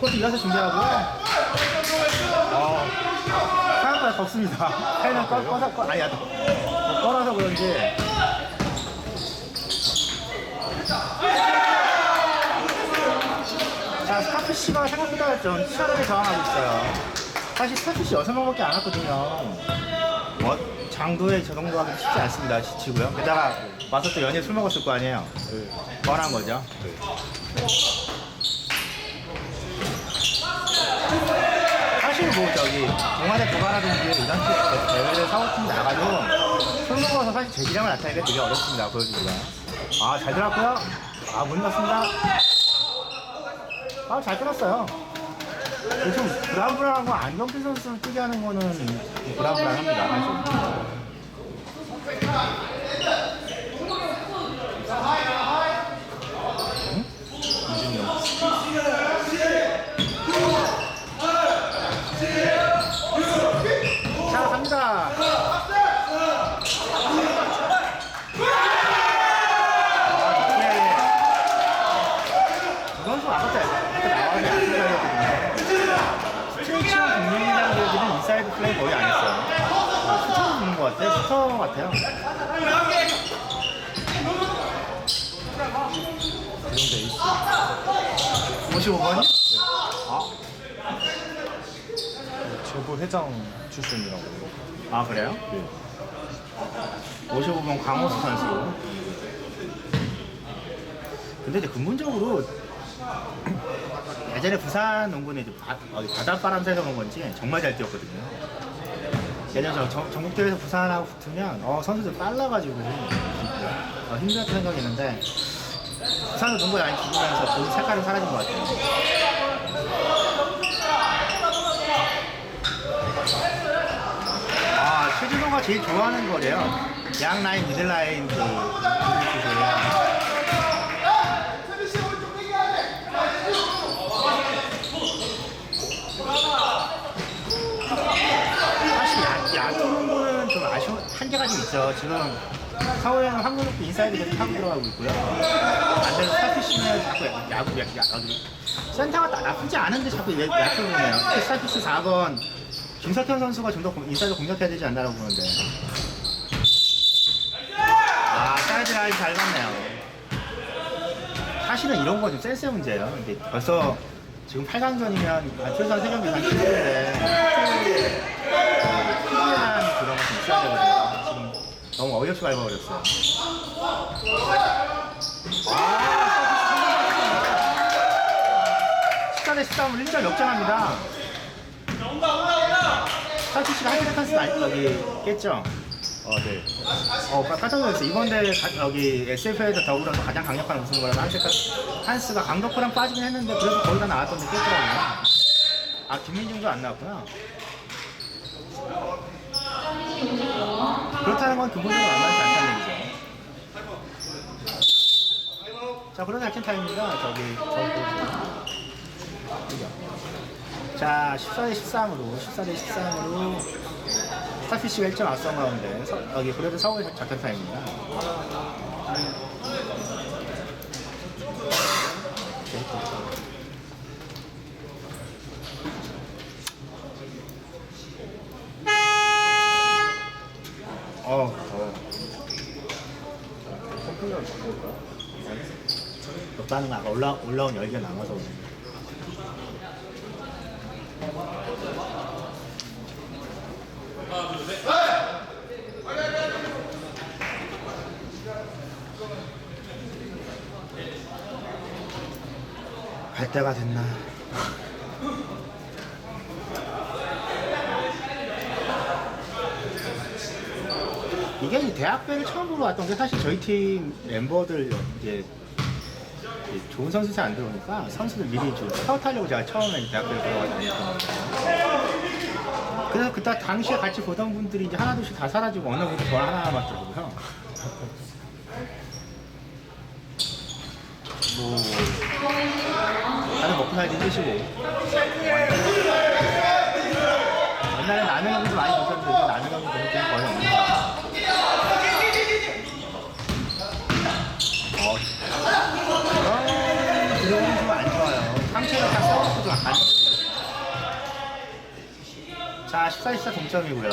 이것도 이어서 준비하고요. 어, 생각보다 덥습니다. 팬은 꺼, 꺼서, 꺼, 아니야, 더 꺼라서 그런지. 자, 스타피 씨가 생각보다 좀 치열하게 저항하고 있어요. 사실 스타피 씨 여섯 명밖에 안 왔거든요. 뭐, 장도에 저 정도 하기 쉽지 않습니다. 지치고요. 게다가 와서 또 연일 술 먹었을 거 아니에요. 뻔한 거죠. 사실 뭐 저기 동아대 도가라든지 이런 식 대회를 사고팀 나가도 술 먹어서 사실 제 기량을 나타내기가 되게 어렵습니다. 보여주기가. 아, 잘 들어갔고요. 아, 못 넣습니다. 아, 잘. 좀 불안불안한 거 안경필 선수를 뛰게 하는 거는 불안불안합니다. 사실. 응? 이준영. 자, 갑니다. 네. 두 선수 아까 아까 나와서 약속하거든요. 스트레이치와 국민이라는 경기는 인사이드 플레이 거의 안 했어요. 슈터 보는 것 같아요. 슈터 같아요. 그 정도 에이스. 55번이? 아, 제보 회장 출신이라고. 아 그래요? 55번 강호수 선수. 근데 이제 근본적으로 예전에 부산 농구는 이제 바, 어, 바닷바람 새서 온 건지 정말 잘 뛰었거든요. 예전에 저 전- 전국대회에서 부산하고 붙으면 어, 선수들 빨라가지고 어, 힘들었던 생각이 있는데 부산도 농구에 많이 죽으면서 그 색깔이 사라진 것 같아요. 아, 최준호가 제일 좋아하는 거래요. 양 라인, 미들 라인 그 기술이에요. 사실 야, 야구 농구는 좀 아쉬운 지금 서울에는 한국농구 인사이드 계속 타고 들어가고 있고요. 반대로 스타피쉬는 자꾸 야- 야구, 야, 야, 여기 센터가 나- 나쁘지 않은데 자꾸 야- 약해 보네요. 특히 스타피쉬 4번 김석현 선수가 좀 더 인사이드 공격해야 되지 않나라고 보는데. 아, 사이드 라인 잘 갔네요. 사실은 이런 거 좀 센스의 문제예요. 근데 벌써 지금 8강전이면 최소한 3경기 다 치는데 어이없이 밟아버렸어요. 아, 14대 13을 1점 역전합니다. 사치 씨가 찬스 나 여기 깼죠? 아 네. 어, 깜짝 놀랐어요. 이번 대회 가- 여기 SF에서 더불어서 가장 강력한 우승거라서 한스가, 한스가 강덕호랑 빠지긴 했는데 그래도 거의 다 나왔던데 깼더라고요. 아, 김민중도 안 나왔구나. 그렇다는 건 그분들은 만만치 않다는 얘기죠. 자, 그런 액션 타임입니다. 저기, 저기. 자, 14대 13으로, 14대 13으로 스타피쉬가 1점 앞선 가운데 서, 여기 그래도 서울 작전 타임입니다. 어, 어. 컴플레인 바꿀까? 높다는 건 아까 올라, 올라온 열기가 남아서 그래. 갈 때가 됐나. 이게 대학배를 처음 으로 왔던 게 사실 저희 팀 멤버들 이제 좋은 선수 잘 안 들어오니까 선수들 미리 좀 스카우트하려고 제가 처음에 대학교에 들어가지 않았거든요. 그래서 그때 당시에 같이 보던 분들이 이제 하나둘씩 다 사라지고 어느 분도 저 하나 남았더라고요. 뭐 다들 먹고 살기 힘드시고 옛날에 형도 많이 보셨는데 요즘 나는 형도 그런 게 거의 없는 것 같아요. 어, 그런 들어오는 좀안 좋아요. 상체를 다 세워놓고 좀 안. 자, 14, 14 동점이고요.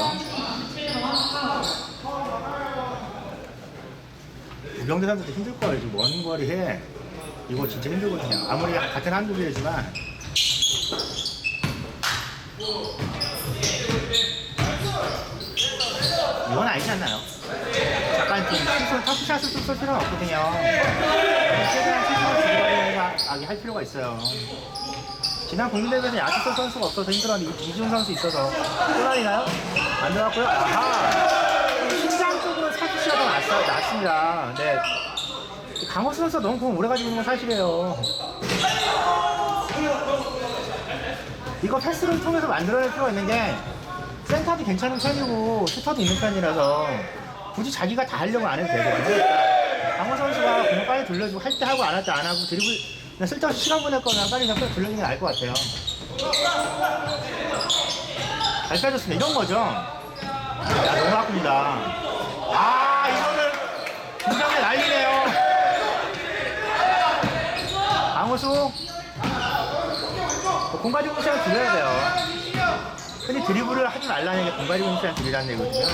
우경대 선수도 힘들 거예요. 지금 먼 거리 해. 이거 진짜 힘들거든요. 아무리 같은 한국이지만. 이건 아니지 않나요? 약간 좀 시선, 터프샷을 좀 쓸 필요는 없거든요. 최대한 최선을 기울여서 하게 할 필요가 있어요. 지난 국민대회에서 야투sol 선수가 없어서 힘들었는데 이- 이준 선수 있어서 쏘라리나요? 안 들어갔고요. 아하! 신장 쪽으로 사투시가 더 낫, 낫습니다. 네. 강호수 선수가 너무 공 오래 가지고 있는 건 사실이에요. 이거 패스를 통해서 만들어낼 필요가 있는 게 센터도 괜찮은 편이고 슈터도 있는 편이라서 굳이 자기가 다 하려고 안 해도 되거든요. 그러니까 강호 선수가 공을 빨리 돌려주고 할 때 하고 안 할 때 안 하고 드리블 그냥 쓸데없이 시간 보낼 거면 빨리 그냥 돌려주는 게 나을 것 같아요. 잘 빼줬습니다. 이런 거죠. 야, 너무 아픕니다. 아, 이거는 긴장에 난리네요. 강호수 뭐 공가지 공시간 줄여야 돼요. 흔히 드리블을 하지 말라는 게 공가지 공시간 줄이라는 얘기거든요.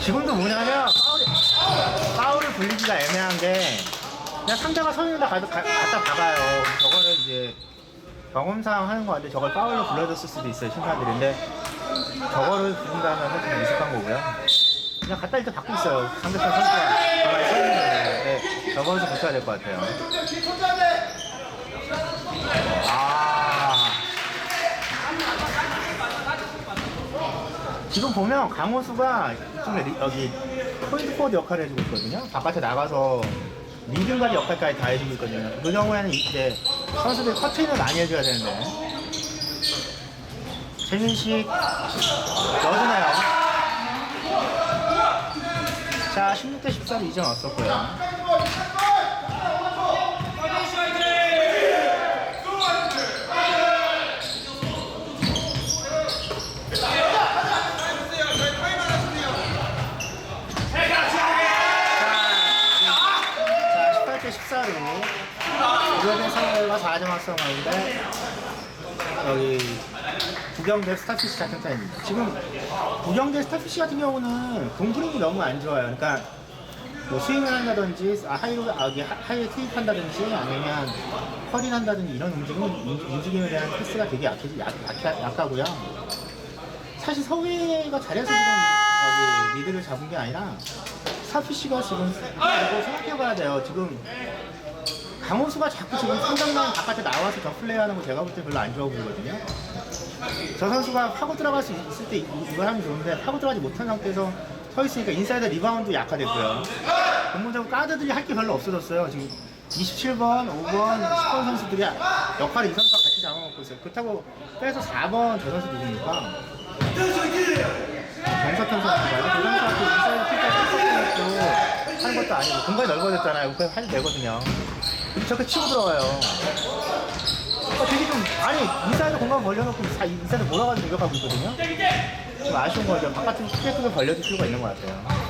지금도 뭐냐면 파울이, 파울을 불리기가 애매한 게 그냥 상대가 선에다 가, 가, 갖다 박아요. 저거를 이제 경험상 하는 거 같은데 저걸 파울로 불러줬을 수도 있어요 심판들인데 저거를 부른다면 좀 미숙한 거고요. 그냥 갖다 일단 받고 있어요. 상대편 선수가 가만히 서 있는 거예요. 네, 저거에서 고쳐야 될 것 같아요. 아. 지금 보면 강호수가 좀 리- 여기 포인트 포워드 역할을 해주고 있거든요. 바깥에 나가서 리듬가드 역할까지 다 해주고 있거든요. 그 경우에는 이제 선수들이 커트인을 많이 해줘야 되는데. 최민식 넣어주나요? 자, 16대 14로 2점 왔었고요. 자, 18대 14로 우려대 서울과 4점 합성 가운데 여기 구경대 스타피시 같은 타입입니다. 지금 구경대 스타피시 같은 경우는 공프링이 너무 안 좋아요. 그러니까 뭐 스윙을 한다든지 아, 하이로 아, 여기 하- 하이에 투입한다든지 아니면 컬인 한다든지 이런 움직임 움- 움직임에 대한 패스가 되게 약해, 약, 약, 약하고요. 사실 서해가 잘해서 지금 여기 리드를 잡은 게 아니라 스타피시가 지금 이거 생각해봐야 돼요. 지금 강호수가 자꾸 지금 상당라인 바깥에 나와서 저 플레이하는 거 제가 볼 때 별로 안 좋아 보이거든요. 저 선수가 파고 들어갈 수 있을 때 이- 이걸 하면 좋은데 파고 들어가지 못한 상태에서 서 있으니까 인사이드 리바운드 약화됐고요. 근본적으로 가드들이 할 게 별로 없어졌어요. 지금 27번, 5번, 10번 선수들이 역할을 이 선수가 같이 잡아먹고 있어요. 그렇다고 빼서 4번 저 선수 누굽니까? 정석현 선수가요. 그 선수한테 인사이드 킥까지 킥까지 하는 것도 아니고 공간이 넓어졌잖아요. 그거 해도 되거든요. 저렇게 치고 들어와요. 어, 되게 좀 아니 인사이드 공간 벌려놓고 다 인사이드 몰아가지고 공격하고 있거든요. 좀 아쉬운 거죠. 바깥으로 크게 크게 벌려줄 필요가 있는 것 같아요.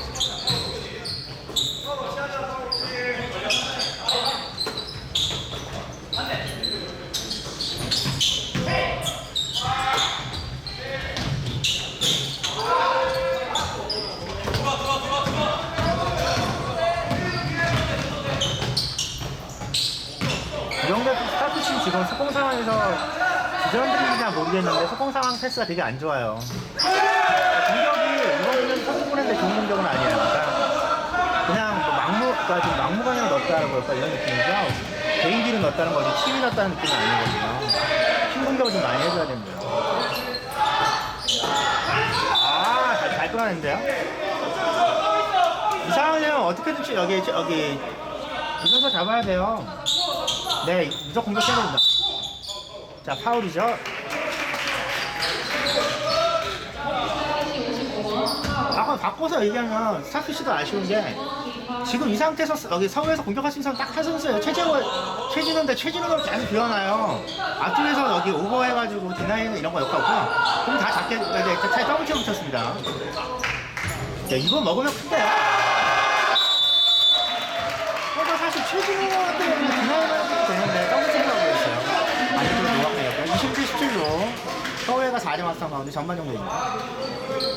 이영대 스타트신 지금 속공 상황에서 주전들인지는 모르겠는데 속공 상황 패스가 되게 안 좋아요. 공격이 이거는 성공했는데 좋은 공격은 아니에요. 그러니까 그냥 뭐 막무가 좀 막무가내로 넣었다는 걸까 이런 느낌이죠. 개인기를 넣었다는 거지 치위 넣었다는 느낌은 아니거든요. 팀 공격을 좀 많이 해줘야 됩니다. 아, 잘, 잘 끌어냈는데요? 이 상황이면 어떻게든 치- 여기 여기 이 선수 잡아야 돼요. 네, 무조건 공격 해야 됩니다. 자, 파울이죠. 아까 바꿔서 얘기하면 스타피 씨도 아쉬운 게 지금 이 상태에서 여기 서울에서 공격할 수 있는 사람 딱 한 선수예요. 최재원, 최진우인데 최진우가 계속 비워놔요. 앞쪽에서 여기 오버해가지고 디나이는 이런 거 역하고 그럼 다 잡게, 네, 차에 더블 채 붙였습니다. 야, 이거 먹으면 큰데요? 소중한데 그날만 되는데 떡집이라고 있어요. 아직도 노랗네요. 27, 17로 서울가 4점 왔던 가운데 전반 정도입니다.